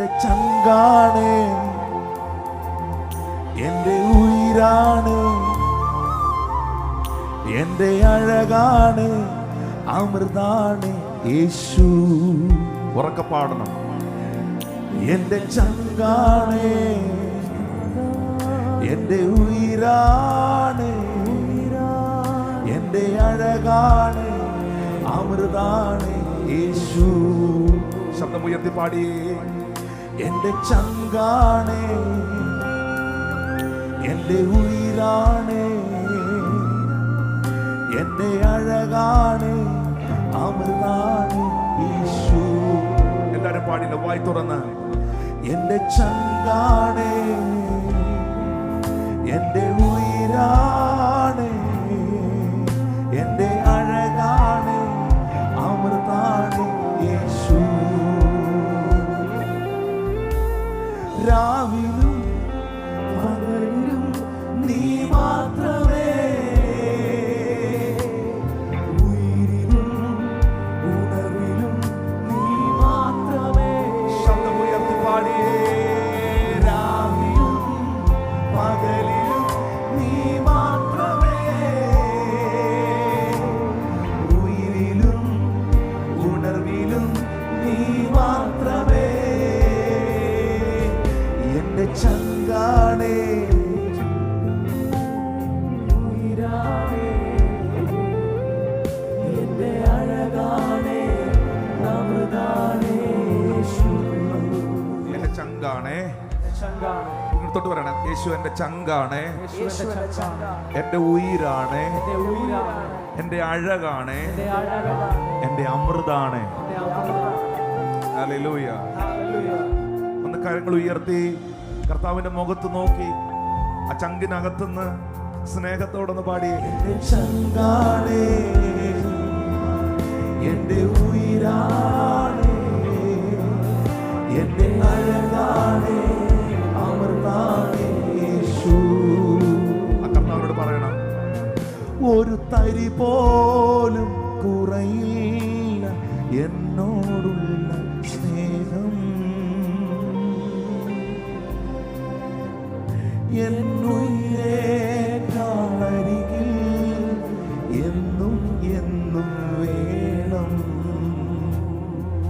എന്റെ ചങ്കാണ്. എന്റെ ഉയരാണ്. എന്റെ അഴകാണ്. അമൃതാണ് യേശു. ഉറക്കെ പാടണം. എന്റെ ചങ്കാണ്. എന്റെ ഉയരാണ്. എന്റെ അഴകാണ്. അമൃതാണ് യേശു. ശബ്ദമുയർത്തി പാടിയേ എന്റെ ചങ്കാണ് എന്റെ ഉയിരാണ് എന്റെ അഴകാണ് അമൃതാണ് യേശു എല്ലാരും പാടില്ല വായി തുറന്ന്. എന്റെ ചങ്കാണ് എന്റെ ഉയിരാണ് Rami. ഇങ്ങോട്ട് പറയണം. യേശു എന്റെ ചങ്കാണേ. എന്റെ ഉയിരാണ്. എന്റെ അഴകാണ്. എന്റെ അമൃതാണ്. ഒന്ന് കാര്യങ്ങൾ ഉയർത്തി കർത്താവിന്റെ മുഖത്ത് നോക്കി ആ ചങ്കിനകത്തുനിന്ന് സ്നേഹത്തോടൊന്ന് പാടിയേ ചങ്കാണേ. ഒരു തരി പോലും കുറയില്ല എന്നോടുള്ള സ്നേഹം. എന്നുയരികിൽ എന്നും എന്നും വേണം.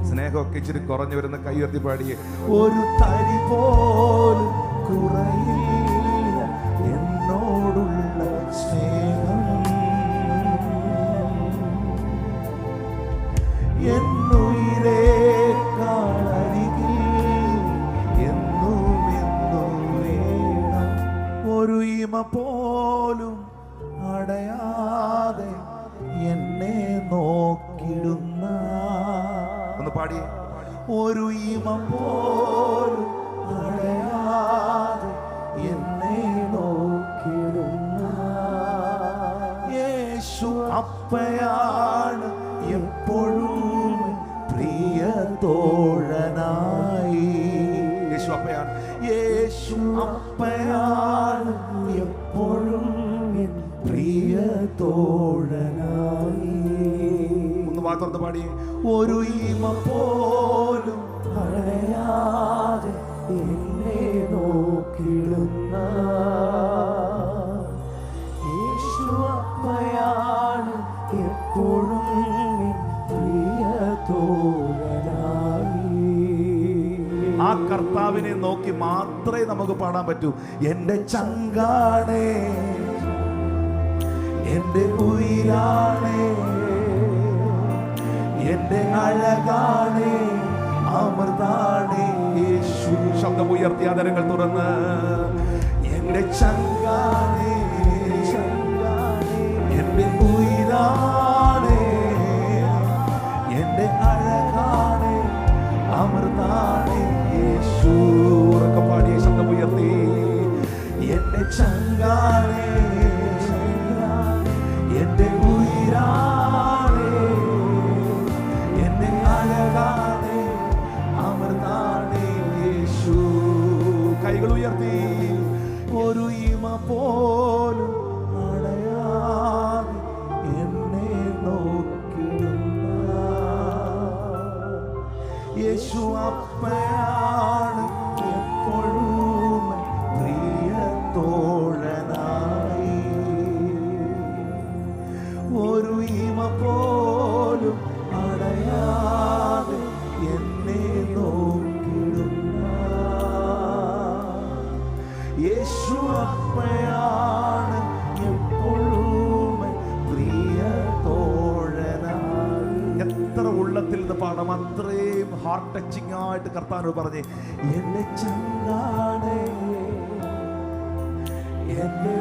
സ്നേഹമൊക്കെ ഇച്ചിരി കുറഞ്ഞു വരുന്ന കൈ ഉയർത്തി പാടിയേ. ഒരു തരി പോലും കുറയില്ല ഒരു ഇമ പോലും അടയാതെ എന്നെ നോക്കിടുന്ന. ഒന്ന് പാടി. ഒരു ഇമ പോലും അടയാതെ എന്നെ നോക്കിടുന്ന. യേശു അപ്പയാണ് തോഴനായി. ഒന്ന് വാ പാടി. ഒരു ഇമ പോലും അടയാതെ എന്നെ നോക്കിടുന്ന യേശു അപ്പയാണ് എപ്പോഴും പ്രിയ തോഴനായി. ആ കർത്താവിനെ നോക്കി മാത്രമേ നമുക്ക് പാടാൻ പറ്റൂ. എന്റെ ചങ്കാണേ. എന്റെ ഉയിരാണേ എന്റെ അഴകാണേ അമൃതാണേ ശബ്ദം ഉയർത്തി ആദരങ്ങൾ തുറന്ന്. എന്റെ ചങ്കാണേ എത്ര ഉള്ളത്തിൽ നിന്ന് പാടാം അത്രയും ഹാർട്ട് ടച്ചിങ് ആയിട്ട് കർത്താൻ പറഞ്ഞേ എന്നെ ചങ്കാടേ എന്നെ